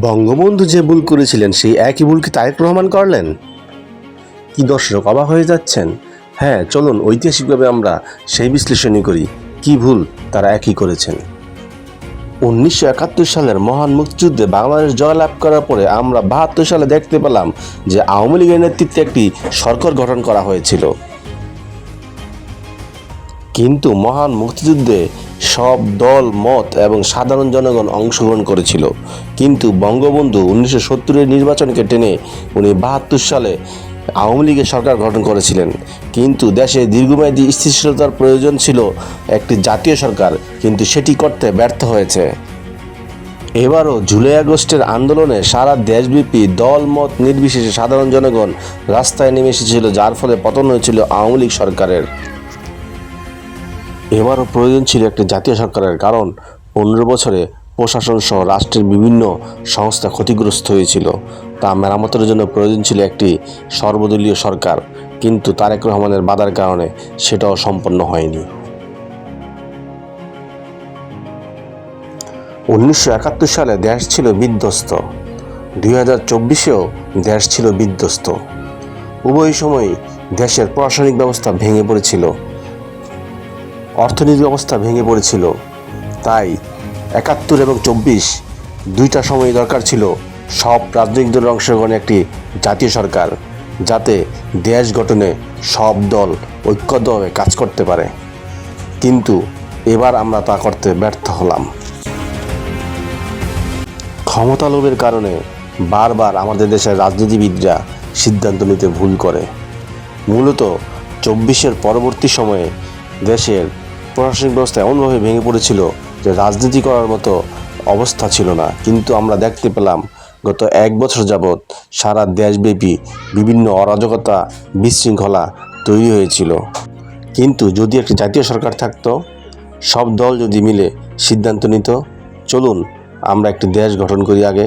বঙ্গবন্ধু যে ভুল করেছিলেন, সেই একই ভুল কি তারেক রহমান করলেন? কি দর্শক অবাক হয়ে যাচ্ছেন? হ্যাঁ চলুন ঐতিহাসিকভাবে আমরা সেই বিশ্লেষণই করি। কি ভুল তারা একই করেছেন? উনিশশো একাত্তর সালের মহান মুক্তিযুদ্ধে বাংলাদেশ জয়লাভ করার পরে আমরা বাহাত্তর সালে দেখতে পেলাম যে আওয়ামী লীগের নেতৃত্বে একটি সরকার গঠন করা হয়েছিল। কিন্তু মহান মুক্তিযুদ্ধে সব দল, মত এবং সাধারণ জনগণ অংশগ্রহণ করেছিল। কিন্তু বঙ্গবন্ধু উনিশশো সত্তরের নির্বাচনকে টেনে উনি বাহাত্তর সালে আওয়ামী লীগের সরকার গঠন করেছিলেন। কিন্তু দেশে দীর্ঘমেয়াদী স্থিতিশীলতার প্রয়োজন ছিল একটি জাতীয় সরকার, কিন্তু সেটি করতে ব্যর্থ হয়েছে। এবারও জুলাই আগস্টের আন্দোলনে সারা দেশব্যাপী দল, মত নির্বিশেষে সাধারণ জনগণ রাস্তায় নেমে এসেছিল, যার ফলে পতন হয়েছিল আওয়ামী লীগ সরকারের। এবারও প্রয়োজন ছিল একটি জাতীয় সরকারের, কারণ পনেরো বছরে প্রশাসন সহ রাষ্ট্রের বিভিন্ন সংস্থা ক্ষতিগ্রস্ত হয়েছিল। তা মেরামতের জন্য প্রয়োজন ছিল একটি সর্বদলীয় সরকার, কিন্তু তারেক রহমানের বাধার কারণে সেটাও সম্পন্ন হয়নি। উনিশশো একাত্তর সালে দেশ ছিল বিধ্বস্ত। দুই হাজার চব্বিশেও দেশ ছিল বিধ্বস্ত। উভয় সময়ই দেশের প্রশাসনিক ব্যবস্থা ভেঙে পড়েছিল। অর্থনৈতিক অবস্থা ভেঙে পড়েছিল। তাই একাত্তর এবং চব্বিশ দুইটা সময় দরকার ছিল সব রাজনৈতিক দলের অংশগ্রহণে একটি জাতীয় সরকার, যাতে দেশ গঠনে সব দল ঐক্যবদ্ধভাবে কাজ করতে পারে। কিন্তু এবার আমরা তা করতে ব্যর্থ হলাম। ক্ষমতা লোভের কারণে বারবার আমাদের দেশের রাজনীতিবিদরা সিদ্ধান্ত নিতে ভুল করে। মূলত চব্বিশের পরবর্তী সময়ে দেশের প্রশাসনিক ব্যবস্থা এমনভাবে ভেঙে পড়েছিল যে রাজনীতি করার মতো অবস্থা ছিল না। কিন্তু আমরা দেখতে পেলাম, গত এক বছর যাবৎ সারা দেশব্যাপী বিভিন্ন অরাজকতা বিশৃঙ্খলা তৈরি হয়েছিল। কিন্তু যদি একটি জাতীয় সরকার থাকতো, সব দল যদি মিলে সিদ্ধান্ত নিত, চলুন আমরা একটি দেশ গঠন করি আগে,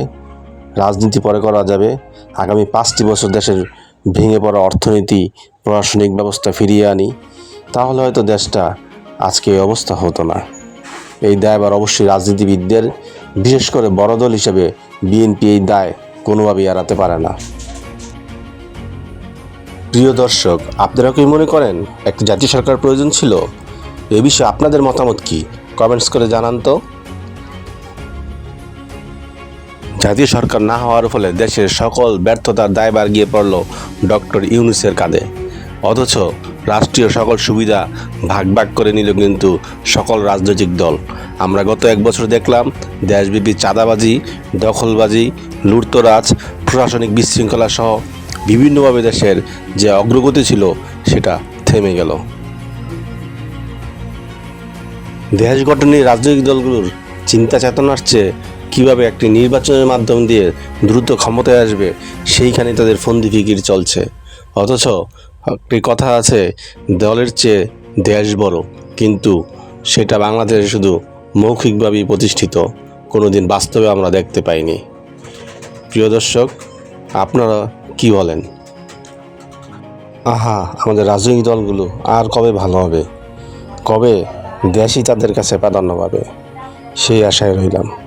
রাজনীতি পরে করা যাবে, আগামী পাঁচটি বছর দেশের ভেঙে পড়া অর্থনীতি, প্রশাসনিক ব্যবস্থা ফিরিয়ে আনি, তাহলে হয়তো দেশটা আজকে এই অবস্থা হতো না। এই দায় দায়বার অবশ্যই রাজনীতিবিদদের, বিশেষ করে বড় দল হিসেবে বিএনপি এই দায় কোনোভাবেই এড়াতে পারে না। প্রিয় দর্শক, আপনারা কি মনে করেন একটি জাতীয় সরকার প্রয়োজন ছিল? এ বিষয়ে আপনাদের মতামত কি? কমেন্টস করে জানান তো। জাতীয় সরকার না হওয়ার ফলে দেশের সকল ব্যর্থতার দায়ভার গিয়ে পড়ল ডক্টর ইউনুসের কাঁধে। অথচ রাষ্ট্রীয় সকল সুবিধা ভাগ ভাগ করে নিল কিন্তু সকল রাজনৈতিক দল। আমরা গত এক বছর দেখলাম দেশব্যাপী চাঁদাবাজি, দখলবাজি, লুটতরাজ, প্রশাসনিক বিশৃঙ্খলা সহ বিভিন্নভাবে দেশের যে অগ্রগতি ছিল সেটা থেমে গেল। দেশ গঠনে রাজনৈতিক দলগুলোর চিন্তা চেতনার চেয়ে কীভাবে একটি নির্বাচনের মাধ্যম দিয়ে দ্রুত ক্ষমতায় আসবে, সেইখানে তাদের ফন্দি ফিকির চলছে। অথচ একটি কথা আছে, দলের চেয়ে দেশ বড়। কিন্তু সেটা বাংলাদেশে শুধু মৌখিকভাবেই প্রতিষ্ঠিত কোনো দিন বাস্তবে আমরা দেখতে পাইনি। প্রিয় দর্শক, আপনারা কি বলেন? আহা, আমাদের রাজনৈতিক দলগুলো আর কবে ভালো হবে? কবে দেশই তাদের কাছে প্রাধান্য পাবে? সেই আশায় রইলাম।